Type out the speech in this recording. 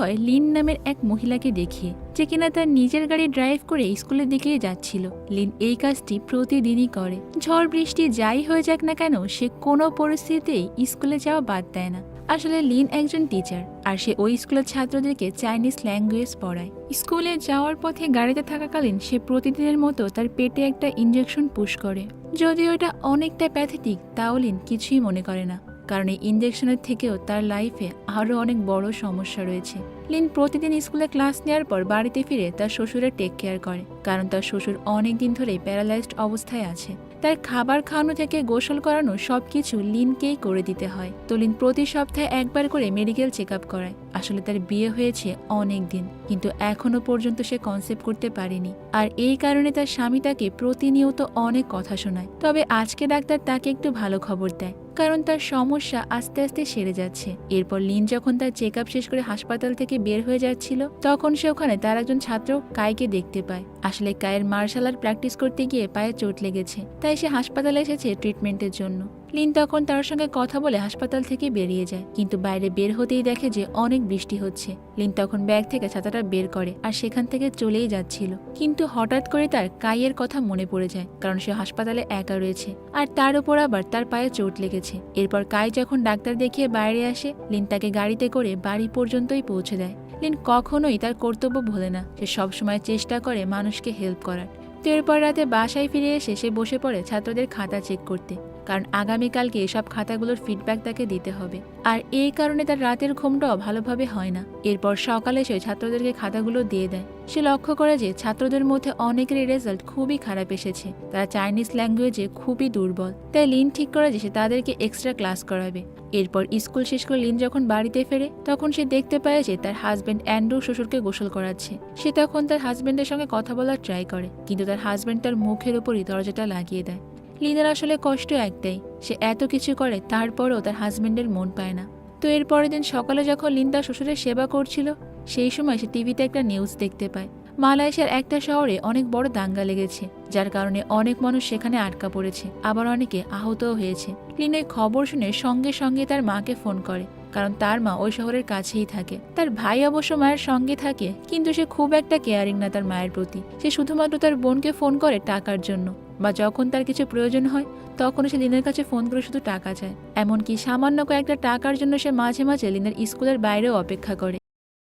হয় লিন নামের এক মহিলাকে দেখিয়ে যে কিনা তার নিজের গাড়ি ড্রাইভ করে স্কুলের দিকেই যাচ্ছিল। লিন এই কাজটি প্রতিদিনই করে। ঝড় বৃষ্টি যাই হয়ে যাক না কেন, সে কোনো পরিস্থিতিতেই স্কুলে যাওয়া বাদ দেয় না। আসলে লিন একজন টিচার আর সে ওই স্কুলের ছাত্রদেরকে চাইনিজ ল্যাঙ্গুয়েজ পড়ায়। স্কুলে যাওয়ার পথে গাড়িতে থাকাকালীন সে প্রতিদিনের মতো তার পেটে একটা ইঞ্জেকশন পুশ করে। যদিও এটা অনেকটা প্যাথেটিক তাও লিন কিছুই মনে করে না। কারণ এই ইঞ্জেকশনের থেকেও তার লাইফে আরও অনেক বড় সমস্যা রয়েছে। লিন প্রতিদিন স্কুলে ক্লাস নেওয়ার পর বাড়িতে ফিরে তার শ্বশুরের টেক কেয়ার করে, কারণ তার শ্বশুর অনেক দিন ধরেই প্যারালাইজড অবস্থায় আছে। তার খাবার খাওয়ানো থেকে গোসল করানো সব কিছু লিনকেই করে দিতে হয়। তো লিন প্রতি সপ্তাহে একবার করে মেডিকেল চেক আপ করায়। আসলে তার বিয়ে হয়েছে অনেক দিন, কিন্তু এখনও পর্যন্ত সে কনসেপ্ট করতে পারেনি। আর এই কারণে তার স্বামী তাকে প্রতিনিয়ত অনেক কথা শোনায়। তবে আজকে ডাক্তার তাকে একটু ভালো খবর দেয়, কারণ তার সমস্যা আস্তে আস্তে সেরে যাচ্ছে। এরপর লিন যখন তার চেক শেষ করে হাসপাতাল থেকে বের হয়ে যাচ্ছিল, তখন সে ওখানে তার একজন ছাত্র কাইকে দেখতে পায়। আসলে কায়ের মার্শাল আর্ট প্র্যাকটিস করতে গিয়ে পায়ে চোট লেগেছে, তাই সে হাসপাতালে এসেছে ট্রিটমেন্টের জন্য। লিন তখন তার সঙ্গে কথা বলে হাসপাতাল থেকে বেরিয়ে যায়, কিন্তু বাইরে বের হতেই দেখে যে অনেক বৃষ্টি হচ্ছে। লিন তখন ব্যাগ থেকে ছাতাটা বের করে আর সেখান থেকে চলেই যাচ্ছিল। কিন্তু হঠাৎ করে তার কাইয়ের কথা মনে পড়ে যায়, কারণ সে হাসপাতালে একা রয়েছে। আর তার উপর আবার তার পায়ে চোট লেগেছে। এরপর কাই যখন ডাক্তার দেখিয়ে বাইরে আসে, লিন তাকে গাড়িতে করে বাড়ি পর্যন্তই পৌঁছে দেয়। লিন কখনোই তার কর্তব্য ভোলে না। সে সবসময় চেষ্টা করে মানুষকে হেল্প করার। তো এরপর রাতে বাসায় ফিরে এসে সে বসে পড়ে ছাত্রদের খাতা চেক করতে। কারণ আগামীকালকে এসব খাতাগুলোর ফিডব্যাক তাকে দিতে হবে। আর এই কারণে তার রাতের ঘুমটাও ভালোভাবে হয় না। এরপর সকালে সে ছাত্রদেরকে খাতাগুলো দিয়ে দেয়। সে লক্ষ্য করে যে ছাত্রদের মধ্যে অনেকেরই রেজাল্ট খুবই খারাপ এসেছে। তারা চাইনিজ ল্যাঙ্গুয়েজে খুবই দুর্বল। তাই লিন ঠিক করে যে সে তাদেরকে এক্সট্রা ক্লাস করাবে। এরপর স্কুল শেষ করে লিন যখন বাড়িতে ফেরে, তখন সে দেখতে পায় যে তার হাজব্যান্ড অ্যান্ড্রু শ্বশুরকে গোসল করাচ্ছে। সে তখন তার হাজব্যান্ডের সঙ্গে কথা বলার ট্রাই করে, কিন্তু তার হাজব্যান্ড তার মুখের উপরই দরজাটা লাগিয়ে দেয়। লিনের আসলে কষ্ট একটাই। সে এত কিছু করে, তারপরও তার হাজব্যান্ডের মন পায় না। তো এর পরের দিন সকালে যখন লিন তার শ্বশুরের সেবা করছিল, সেই সময় সে টিভিতে একটা নিউজ দেখতে পায়। মালয়েশিয়ার একটা শহরে অনেক বড় দাঙ্গা লেগেছে, যার কারণে অনেক মানুষ সেখানে আটকা পড়েছে, আবার অনেকে আহতও হয়েছে। লিন ওই খবর শুনে সঙ্গে সঙ্গে তার মাকে ফোন করে, কারণ তার মা ওই শহরের কাছেই থাকে। তার ভাই অবশ্য মায়ের সঙ্গে থাকে, কিন্তু সে খুব একটা কেয়ারিং না তার মায়ের প্রতি। সে শুধুমাত্র তার বোনকে ফোন করে টাকার জন্য। বা যখন তার কিছু প্রয়োজন হয় তখন সে লিনের কাছে ফোন করে শুধু টাকা চায়। এমনকি সামান্য কয়েকটা টাকার জন্য সে মাঝে মাঝে লিনের স্কুলের বাইরেও অপেক্ষা করে।